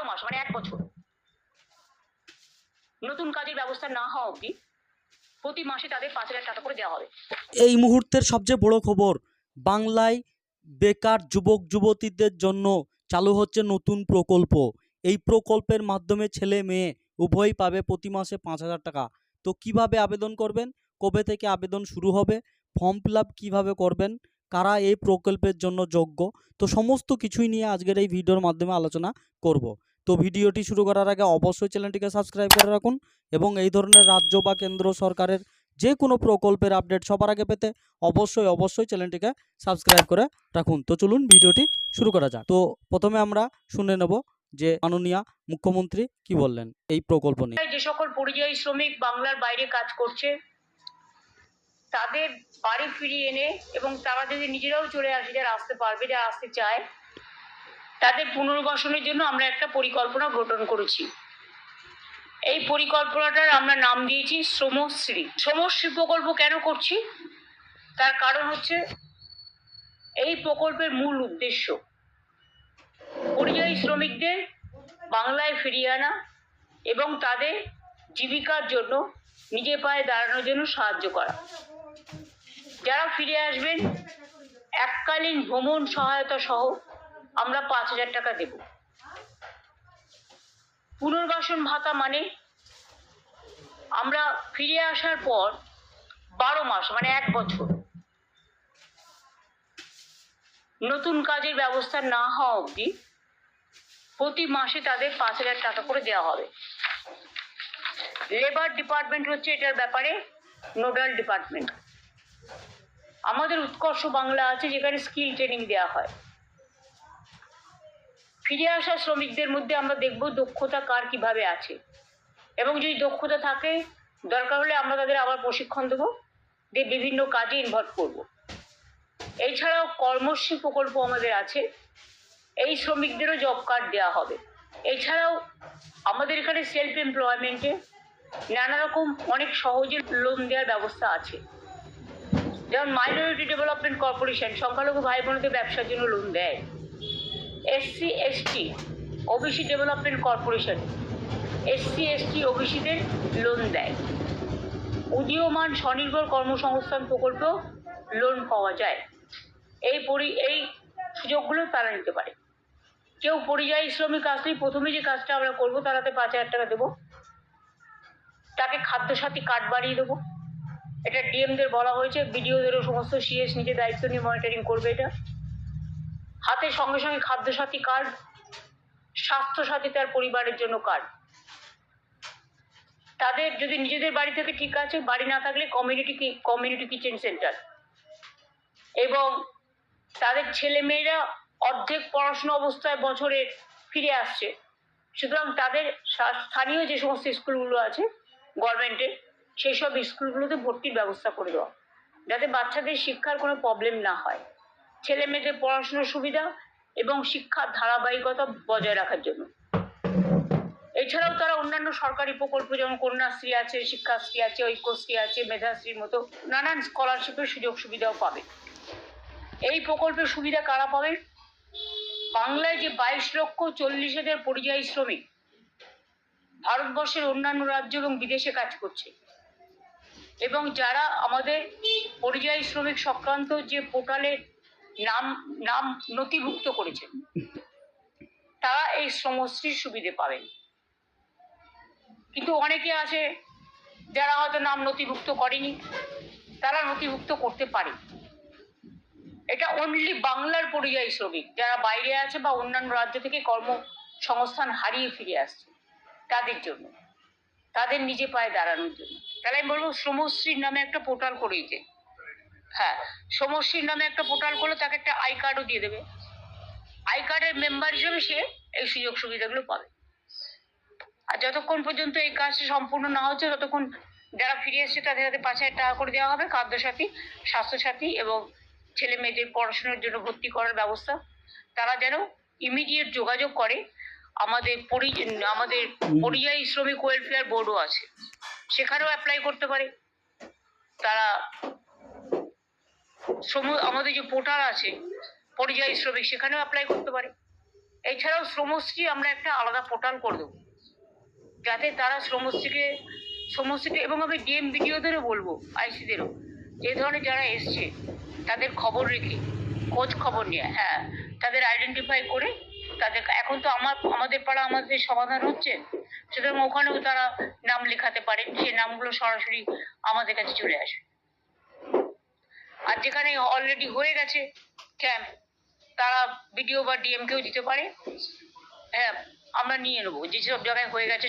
বারো মাস মানে এক বছর। নতুন কাজের ব্যবস্থা না হওয়া অবধি প্রতি মাসে তাদের পাঁচ হাজার টাকা করে দেওয়া হবে। এই মুহূর্তের সবচেয়ে বড় খবর, বাংলায় বেকার যুবক, যুবতীদের জন্য চালু হচ্ছে নতুন প্রকল্প। এই প্রকল্পের মাধ্যমে ছেলে মেয়ে উভয়ই পাবে প্রতি মাসে পাঁচ হাজার টাকা। তো কীভাবে আবেদন করবেন? কবে থেকে আবেদন শুরু হবে? ফর্ম ফিল আপ কীভাবে করবেন? কারা এই প্রকল্পের জন্য যোগ্য? তো সমস্ত কিছুই নিয়ে আজকের এই ভিডিওর মাধ্যমে আলোচনা করব। তো ভিডিওটি শুরু করার আগে অবশ্যই চ্যানেলটিকে সাবস্ক্রাইব করে রাখুন এবং এই ধরনের রাজ্য বা কেন্দ্র সরকারের যে কোনো প্রকল্পের আপডেট সবার আগে পেতে অবশ্যই অবশ্যই চ্যানেলটিকে সাবস্ক্রাইব করে রাখুন। তো চলুন ভিডিওটি শুরু করা যাক। তো প্রথমে আমরা শুনে নেব যে মাননীয় মুখ্যমন্ত্রী কি বললেন এই প্রকল্প নিয়ে। যে সকল পরিযায়ী শ্রমিক বাংলার বাইরে কাজ করছে, তাদের বাড়ি ফিরিয়ে এনে এবং তারা যদি নিজেরাও চলে আসে, যারা আসতে পারবে, যারা আসতে চায় তাদের পুনর্বাসনের জন্য আমরা একটা পরিকল্পনা গঠন করেছি। এই পরিকল্পনাটার আমরা নাম দিয়েছি শ্রমশ্রী। শ্রমশ্রী প্রকল্প কেন করছি? তার কারণ হচ্ছে এই প্রকল্পের মূল উদ্দেশ্য। পরিযায়ী শ্রমিকদের বাংলায় ফিরিয়ে আনা এবং তাদের জীবিকার জন্য, নিজের পায়ে দাঁড়ানোর জন্য সাহায্য করা। যারা ফিরে আসবেন, এককালীন ভ্রমণ সহায়তা সহ আমরা পাঁচ হাজার টাকা দেব। পুনর্বাসন ভাতা মানে আমরা ফিরে আসার পর বারো মাস মানে এক বছর। নতুন কাজের ব্যবস্থা না হওয়া অবধি প্রতি মাসে তাদের পাঁচ হাজার টাকা করে দেওয়া হবে। লেবার ডিপার্টমেন্ট হচ্ছে এটার ব্যাপারে নোডাল ডিপার্টমেন্ট আমাদের উৎকর্ষ বাংলা আছে যেখানে স্কিল ট্রেনিং দেওয়া হয়। ফিরে আসা শ্রমিকদের মধ্যে আমরা দেখব দক্ষতা কার কীভাবে আছে। এবং যদি দক্ষতা থাকে, দরকার হলে আমরা তাদের আবার প্রশিক্ষণ দেবো, দিয়ে বিভিন্ন কাজে ইনভলভ করব। এছাড়াও কর্মশ্রী প্রকল্প আমাদের আছে। এই শ্রমিকদেরও জব কার্ড দেওয়া হবে। এছাড়াও আমাদের এখানে সেলফ এমপ্লয়মেন্টে নানা রকম অনেক সহজে লোন দেওয়ার ব্যবস্থা আছে। যেমন মাইনরিটি ডেভেলপমেন্ট কর্পোরেশন সংখ্যালঘু ভাই বোনদের ব্যবসার জন্য লোন দেয়। SC ST OBC development corporation SC ST ওবিসিদের loan দেয়। উদীয়মান স্বনির্ভর কর্মসংস্থান প্রকল্প লোন পাওয়া যায়। এই পরি, এই সুযোগগুলো তারা নিতে পারে। কেউ পরিযায়ী শ্রমিক আসলেই প্রথমে যে কাজটা আমরা করব তারাতে পাঁচ হাজার টাকা দেবো। তাকে খাদ্যসাথী কার্ড বাড়িয়ে দেবো। এটা ডিএমদের বলা হয়েছে। বিডিওদেরও সমস্ত সিএস নিজে দায়িত্ব নিয়ে মনিটরিং করবে এটা। হাতে সঙ্গে সঙ্গে খাদ্যসাথী কার্ড স্বাস্থ্যসাথী তার পরিবারের জন্য কার্ড। তাদের যদি নিজেদের বাড়ি থেকে ঠিক আছে, বাড়ি না থাকলে কমিউনিটি কমিউনিটি কিচেন সেন্টার এবং তাদের ছেলে মেয়েরা অর্ধেক পড়াশোনা অবস্থায় বছরে ফিরে আসছে। সুতরাং তাদের স্থানীয় যে সমস্ত স্কুলগুলো আছে গভর্নমেন্টের সেই সব স্কুলগুলোতে ভর্তির ব্যবস্থা করে দেওয়া। যাতে বাচ্চাদের শিক্ষার কোনো প্রবলেম না হয়। ছেলে মেয়েদের পড়াশোনার সুবিধা এবং শিক্ষার ধারাবাহিকতা বজায় রাখার জন্য। এছাড়াও তারা অন্যান্য সরকারি প্রকল্প, যেমন কন্যাশ্রী আছে, শিক্ষাশ্রী আছে, ঐক্যশ্রী আছে, মেধাশ্রীর মতো নানান স্কলারশিপের সুযোগ সুবিধাও পাবে। এই প্রকল্পের সুবিধা কারা পাবে? বাংলায় যে বাইশ লক্ষ চল্লিশ হাজার পরিযায়ী শ্রমিক ভারতবর্ষের অন্যান্য রাজ্য এবং বিদেশে কাজ করছে। এবং যারা আমাদের পরিযায়ী শ্রমিক সংক্রান্ত যে পোর্টালে নাম নাম নথিভুক্ত করেছেন তারা এই শ্রমশ্রীর সুবিধে পাবেন। কিন্তু অনেকে আছে, যারা হয়তো নাম নথিভুক্ত করেনি, তারা নথিভুক্ত করতে পারে। এটা অনলি বাংলার পরিযায়ী শ্রমিক, যারা বাইরে আছে বা অন্যান্য রাজ্য থেকে কর্মসংস্থান হারিয়ে ফিরে আসছে, তাদের জন্য। তাদের নিজে পায়ে দাঁড়ানোর জন্য। তাহলে আমি বলব শ্রমশ্রীর নামে একটা পোর্টাল করেইছে হ্যাঁ শ্রমশ্রীর নামে একটা পোর্টাল করলে তাকে একটা আই কার্ডও দিয়ে দেবে। আই কার্ডের মেম্বার হিসেবে সে এই সুযোগ সুবিধাগুলো পাবে। আর যতক্ষণ পর্যন্ত এই কাজটা সম্পূর্ণ না হচ্ছে, ততক্ষণ যারা ফিরে এসছে, তাদের হাতে পাঁচ হাজার টাকা করে দেওয়া হবে, খাদ্যসাথী, স্বাস্থ্যসাথী এবং ছেলে মেয়েদের পড়াশোনার জন্য ভর্তি করার ব্যবস্থা। তারা যেন ইমিডিয়েট যোগাযোগ করে। আমাদের পরি, আমাদের পরিযায়ী শ্রমিক ওয়েলফেয়ার বোর্ডও আছে। সেখানেও অ্যাপ্লাই করতে পারে। তারা আমাদের যে পোর্টাল আছে, পরিযায়ী শ্রমিক, সেখানেও অ্যাপ্লাই করতে পারে। এছাড়াও শ্রমশ্রী আমরা একটা আলাদা পোর্টাল করে দেবো। যাতে তারা শ্রমশ্রীকে শ্রমশ্রীকে এবং আমি ডিএম বিডিওদেরও বলব, আইসিদেরও, যে ধরনের যারা এসছে, তাদের খবর রেখে, খোঁজ খবর নিয়ে হ্যাঁ তাদের আইডেন্টিফাই করে তাদের, এখন তো আমার, আমাদের পাড়া আমাদের সমাধান হচ্ছে সুতরাং ওখানেও তারা নাম লেখাতে পারে সেই নামগুলো সরাসরি আমাদের কাছে চলে আসে আর যেখানে অলরেডি হয়ে গেছে ক্যাম্প তারা বিডিও বা ডিএমকেও দিতে পারে। হ্যাঁ আমরা নিয়ে নেব। যেসব জায়গায় হয়ে গেছে